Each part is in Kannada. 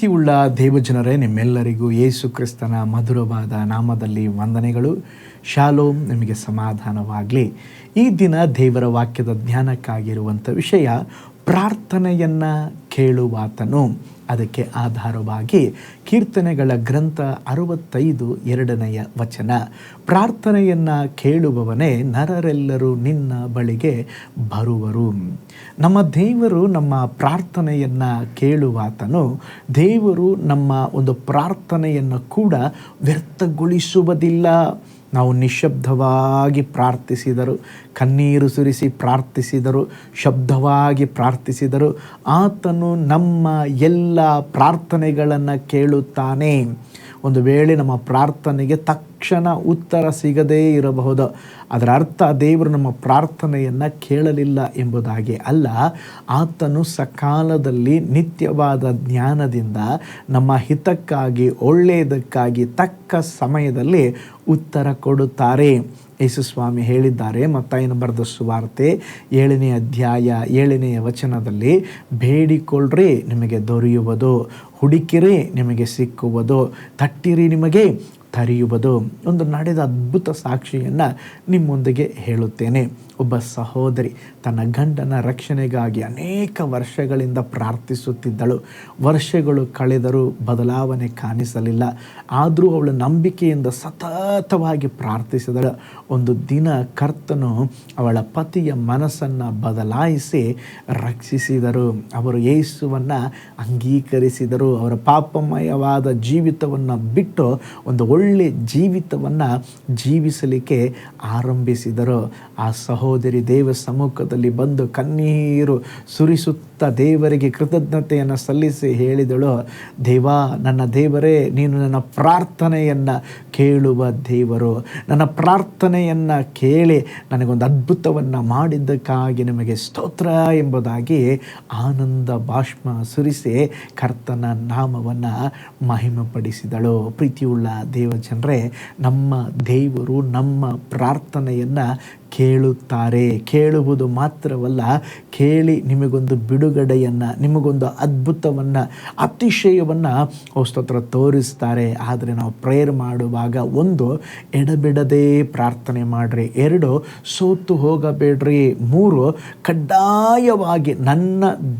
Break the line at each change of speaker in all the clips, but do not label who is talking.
ಪ್ರೀತಿಯುಳ್ಳ ದೇವಜನರೇ ನಿಮ್ಮೆಲ್ಲರಿಗೂ ಯೇಸು ಕ್ರಿಸ್ತನ ಮಧುರವಾದ ನಾಮದಲ್ಲಿ ವಂದನೆಗಳು ಶಾಲೋಮ್ ನಿಮಗೆ ಸಮಾಧಾನವಾಗಲಿ ಈ ದಿನ ದೇವರ ವಾಕ್ಯದ ಜ್ಞಾನಕ್ಕಾಗಿರುವಂಥ ವಿಷಯ ಪ್ರಾರ್ಥನೆಯನ್ನು ಕೇಳುವಾತನು ಅದಕ್ಕೆ ಆಧಾರವಾಗಿ ಕೀರ್ತನೆಗಳ ಗ್ರಂಥ ಅರವತ್ತೈದು ಎರಡನೆಯ ವಚನ ಪ್ರಾರ್ಥನೆಯನ್ನು ಕೇಳುವವನೇ ನರರೆಲ್ಲರೂ ನಿನ್ನ ಬಳಿಗೆ ಬರುವರು ನಮ್ಮ ದೇವರು ನಮ್ಮ ಪ್ರಾರ್ಥನೆಯನ್ನು ಕೇಳುವಾತನು ದೇವರು ನಮ್ಮ ಒಂದು ಪ್ರಾರ್ಥನೆಯನ್ನು ಕೂಡ ವ್ಯರ್ಥಗೊಳಿಸುವುದಿಲ್ಲ ನಾವು ನಿಶಬ್ದವಾಗಿ ಪ್ರಾರ್ಥಿಸಿದರು ಕಣ್ಣೀರು ಸುರಿಸಿ ಪ್ರಾರ್ಥಿಸಿದರು ಶಬ್ದವಾಗಿ ಪ್ರಾರ್ಥಿಸಿದರು ಆತನು ನಮ್ಮ ಎಲ್ಲ ಪ್ರಾರ್ಥನೆಗಳನ್ನು ಕೇಳುತ್ತಾನೆ ಒಂದು ವೇಳೆ ನಮ್ಮ ಪ್ರಾರ್ಥನೆಗೆ ತಕ್ಷಣ ಉತ್ತರ ಸಿಗದೇ ಇರಬಹುದು ಅದರ ಅರ್ಥ ದೇವರು ನಮ್ಮ ಪ್ರಾರ್ಥನೆಯನ್ನು ಕೇಳಲಿಲ್ಲ ಎಂಬುದಾಗಿ ಅಲ್ಲ ಆತನು ಸಕಾಲದಲ್ಲಿ ನಿತ್ಯವಾದ ಜ್ಞಾನದಿಂದ ನಮ್ಮ ಹಿತಕ್ಕಾಗಿ ಒಳ್ಳೆಯದಕ್ಕಾಗಿ ತಕ್ಕ ಸಮಯದಲ್ಲಿ ಉತ್ತರ ಕೊಡುತ್ತಾರೆ ಯೇಸುಸ್ವಾಮಿ ಹೇಳಿದ್ದಾರೆ ಮತ್ತಾಯನ ಬರೆದ ಸುವಾರ್ತೆ ಏಳನೇ ಅಧ್ಯಾಯ ಏಳನೆಯ ವಚನದಲ್ಲಿ ಬೇಡಿಕೊಳ್ಳ್ರಿ ನಿಮಗೆ ದೊರೆಯುವುದು ಹುಡುಕಿರಿ ನಿಮಗೆ ಸಿಕ್ಕುವುದು ತಟ್ಟಿರಿ ನಿಮಗೆ ಕರೆಯುವುದು ಒಂದು ನಡೆದ ಅದ್ಭುತ ಸಾಕ್ಷಿಯನ್ನು ನಿಮ್ಮೊಂದಿಗೆ ಹೇಳುತ್ತೇನೆ ಒಬ್ಬ ಸಹೋದರಿ ತನ್ನ ಗಂಡನ ರಕ್ಷಣೆಗಾಗಿ ಅನೇಕ ವರ್ಷಗಳಿಂದ ಪ್ರಾರ್ಥಿಸುತ್ತಿದ್ದಳು ವರ್ಷಗಳು ಕಳೆದರೂ ಬದಲಾವಣೆ ಕಾಣಿಸಲಿಲ್ಲ ಆದರೂ ಅವಳು ನಂಬಿಕೆಯಿಂದ ಸತತವಾಗಿ ಪ್ರಾರ್ಥಿಸಿದಳು ಒಂದು ದಿನ ಕರ್ತನು ಅವಳ ಪತಿಯ ಮನಸ್ಸನ್ನು ಬದಲಾಯಿಸಿ ರಕ್ಷಿಸಿದರು ಅವರು ಯೇಸುವನ್ನು ಅಂಗೀಕರಿಸಿದರು ಅವರ ಪಾಪಮಯವಾದ ಜೀವಿತವನ್ನು ಬಿಟ್ಟು ಒಂದು ಒಳ್ಳೆ ಒಳ್ಳೆ ಜೀವಿತವನ್ನು ಜೀವಿಸಲಿಕ್ಕೆ ಆರಂಭಿಸಿದರು ಆ ಸಹೋದರಿ ದೇವ ಸಮ್ಮುಖದಲ್ಲಿ ಬಂದು ಕಣ್ಣೀರು ಸುರಿಸುತ್ತ ದೇವರಿಗೆ ಕೃತಜ್ಞತೆಯನ್ನು ಸಲ್ಲಿಸಿ ಹೇಳಿದಳು ದೇವಾ ನನ್ನ ದೇವರೇ ನೀನು ನನ್ನ ಪ್ರಾರ್ಥನೆಯನ್ನು ಕೇಳುವ ದೇವರು ನನ್ನ ಪ್ರಾರ್ಥನೆಯನ್ನು ಕೇಳಿ ನನಗೊಂದು ಅದ್ಭುತವನ್ನು ಮಾಡಿದ್ದಕ್ಕಾಗಿ ನಿಮಗೆ ಸ್ತೋತ್ರ ಎಂಬುದಾಗಿ ಆನಂದ ಭಾಷ್ಮ ಸುರಿಸಿ ಕರ್ತನ ನಾಮವನ್ನು ಮಹಿಮಪಡಿಸಿದಳು ಪ್ರೀತಿಯುಳ್ಳ ದೇವ ಜನರೇ ನಮ್ಮ ದೇವರು ನಮ್ಮ ಪ್ರಾರ್ಥನೆಯನ್ನು ಕೇಳುತ್ತಾರೆ ಕೇಳುವುದು ಮಾತ್ರವಲ್ಲ ಕೇಳಿ ನಿಮಗೊಂದು ಬಿಡುಗಡೆಯನ್ನು ನಿಮಗೊಂದು ಅದ್ಭುತವನ್ನು ಅತಿಶಯವನ್ನು ಸ್ತೋತ್ರ ತೋರಿಸ್ತಾರೆ ಆದರೆ ನಾವು ಪ್ರೇಯರ್ ಮಾಡುವಾಗ ಒಂದು ಎಡಬಿಡದೆ ಪ್ರಾರ್ಥನೆ ಮಾಡಿರಿ ಎರಡು ಸೋತು ಹೋಗಬೇಡ್ರಿ ಮೂರು ಕಡ್ಡಾಯವಾಗಿ ನನ್ನ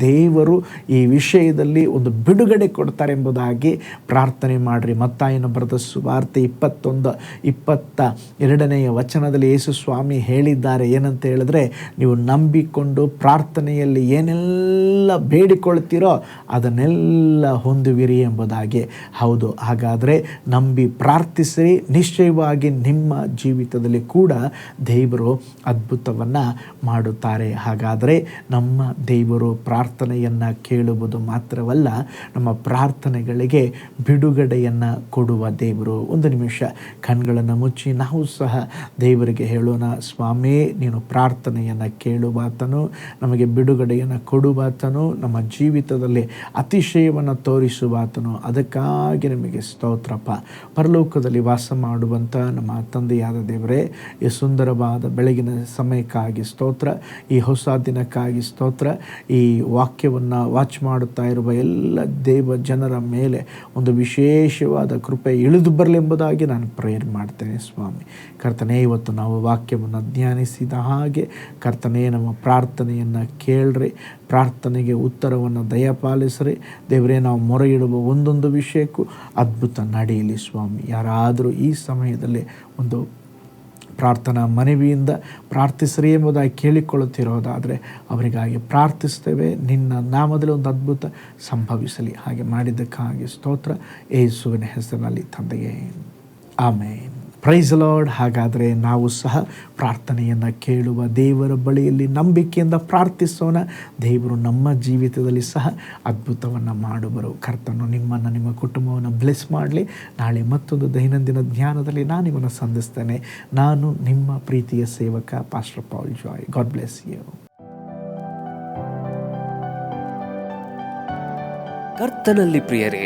ದೇವರು ಈ ವಿಷಯದಲ್ಲಿ ಒಂದು ಬಿಡುಗಡೆ ಕೊಡ್ತಾರೆ ಎಂಬುದಾಗಿ ಪ್ರಾರ್ಥನೆ ಮಾಡಿರಿ ಮತ್ತಾಯನ ಬರೆದ ಸುವಾರ್ತೆ ಇಪ್ಪತ್ತೊಂದು ಇಪ್ಪತ್ತ ಎರಡನೆಯ ವಚನದಲ್ಲಿ ಯೇಸು ಸ್ವಾಮಿ ಹೇಳಿ ಹೇಳಿದ್ದಾರೆ ಏನಂತ ಹೇಳಿದ್ರೆ ನೀವು ನಂಬಿಕೊಂಡು ಪ್ರಾರ್ಥನೆಯಲ್ಲಿ ಏನೆಲ್ಲ ಬೇಡಿಕೊಳ್ತೀರೋ ಅದನ್ನೆಲ್ಲ ಹೊಂದುವಿರಿ ಎಂಬುದಾಗಿ ಹೌದು ಹಾಗಾದರೆ ನಂಬಿ ಪ್ರಾರ್ಥಿಸಿರಿ ನಿಶ್ಚಯವಾಗಿ ನಿಮ್ಮ ಜೀವಿತದಲ್ಲಿ ಕೂಡ ದೇವರು ಅದ್ಭುತವನ್ನು ಮಾಡುತ್ತಾರೆ ಹಾಗಾದರೆ ನಮ್ಮ ದೇವರು ಪ್ರಾರ್ಥನೆಯನ್ನು ಕೇಳುವುದು ಮಾತ್ರವಲ್ಲ ನಮ್ಮ ಪ್ರಾರ್ಥನೆಗಳಿಗೆ ಬಿಡುಗಡೆಯನ್ನು ಕೊಡುವ ದೇವರು ಒಂದು ನಿಮಿಷ ಕಣ್ಗಳನ್ನು ಮುಚ್ಚಿ ನಾವು ಸಹ ದೇವರಿಗೆ ಹೇಳೋಣ ಸ್ವಾಮಿ ಸ್ವಾಮಿ ನೀನು ಪ್ರಾರ್ಥನೆಯನ್ನು ಕೇಳುವಾತನು ನಮಗೆ ಬಿಡುಗಡೆಯನ್ನು ಕೊಡುವಾತನು ನಮ್ಮ ಜೀವಿತದಲ್ಲಿ ಅತಿಶಯವನ್ನು ತೋರಿಸುವಾತನು ಅದಕ್ಕಾಗಿ ನಿಮಗೆ ಸ್ತೋತ್ರಪ್ಪ ಪರಲೋಕದಲ್ಲಿ ವಾಸ ಮಾಡುವಂಥ ನಮ್ಮ ತಂದೆಯಾದ ದೇವರೇ ಈ ಸುಂದರವಾದ ಬೆಳಗಿನ ಸಮಯಕ್ಕಾಗಿ ಸ್ತೋತ್ರ ಈ ಹೊಸ ದಿನಕ್ಕಾಗಿ ಸ್ತೋತ್ರ ಈ ವಾಕ್ಯವನ್ನು ವಾಚ್ ಮಾಡುತ್ತಾ ಇರುವ ಎಲ್ಲ ದೇವ ಜನರ ಮೇಲೆ ಒಂದು ವಿಶೇಷವಾದ ಕೃಪೆ ಇಳಿದು ಬರಲೆಂಬುದಾಗಿ ನಾನು ಪ್ರೇಯರ್ ಮಾಡ್ತೇನೆ ಸ್ವಾಮಿ ಕರ್ತನೇ ಇವತ್ತು ನಾವು ವಾಕ್ಯವನ್ನು ಧ್ಯಾನಿಸಿದ ಹಾಗೆ ಕರ್ತನೇ ನಮ್ಮ ಪ್ರಾರ್ಥನೆಯನ್ನು ಕೇಳ್ರಿ ಪ್ರಾರ್ಥನೆಗೆ ಉತ್ತರವನ್ನು ದಯಪಾಲಿಸ್ರಿ ದೇವರೇ ನಾವು ಮೊರೆ ಇಡುವ ಒಂದೊಂದು ವಿಷಯಕ್ಕೂ ಅದ್ಭುತ ನಡೆಯಲಿ ಸ್ವಾಮಿ ಯಾರಾದರೂ ಈ ಸಮಯದಲ್ಲಿ ಒಂದು ಪ್ರಾರ್ಥನಾ ಮನವಿಯಿಂದ ಪ್ರಾರ್ಥಿಸ್ರಿ ಎಂಬುದಾಗಿ ಕೇಳಿಕೊಳ್ಳುತ್ತಿರೋದಾದರೆ ಅವರಿಗಾಗಿ ಪ್ರಾರ್ಥಿಸ್ತೇವೆ ನಿನ್ನ ನಾಮದಲ್ಲಿ ಒಂದು ಅದ್ಭುತ ಸಂಭವಿಸಲಿ ಹಾಗೆ ಮಾಡಿದ್ದಕ್ಕಾಗಿ ಸ್ತೋತ್ರ ಏಸುವಿನ ಹೆಸರಿನಲ್ಲಿ ತಂದೆಯೇ ಆಮೇನ್ ಪ್ರೈಸ್ ಲಾರ್ಡ್ ಹಾಗಾದರೆ ನಾವು ಸಹ ಪ್ರಾರ್ಥನೆಯನ್ನು ಕೇಳುವ ದೇವರ ಬಳಿಯಲ್ಲಿ ನಂಬಿಕೆಯಿಂದ ಪ್ರಾರ್ಥಿಸೋಣ ದೇವರು ನಮ್ಮ ಜೀವಿತದಲ್ಲಿ ಸಹ ಅದ್ಭುತವನ್ನು ಮಾಡುವರು ಕರ್ತನು ನಿಮ್ಮನ್ನು ನಿಮ್ಮ ಕುಟುಂಬವನ್ನು ಬ್ಲೆಸ್ ಮಾಡಲಿ ನಾಳೆ ಮತ್ತೊಂದು ದೈನಂದಿನ ಧ್ಯಾನದಲ್ಲಿ ನಾನು ನಿಮ್ಮನ್ನು ಸಂಧಿಸ್ತೇನೆ ನಾನು ನಿಮ್ಮ ಪ್ರೀತಿಯ ಸೇವಕ pastor Paul Joy God bless you ಕರ್ತನಲ್ಲಿ ಪ್ರಿಯರೇ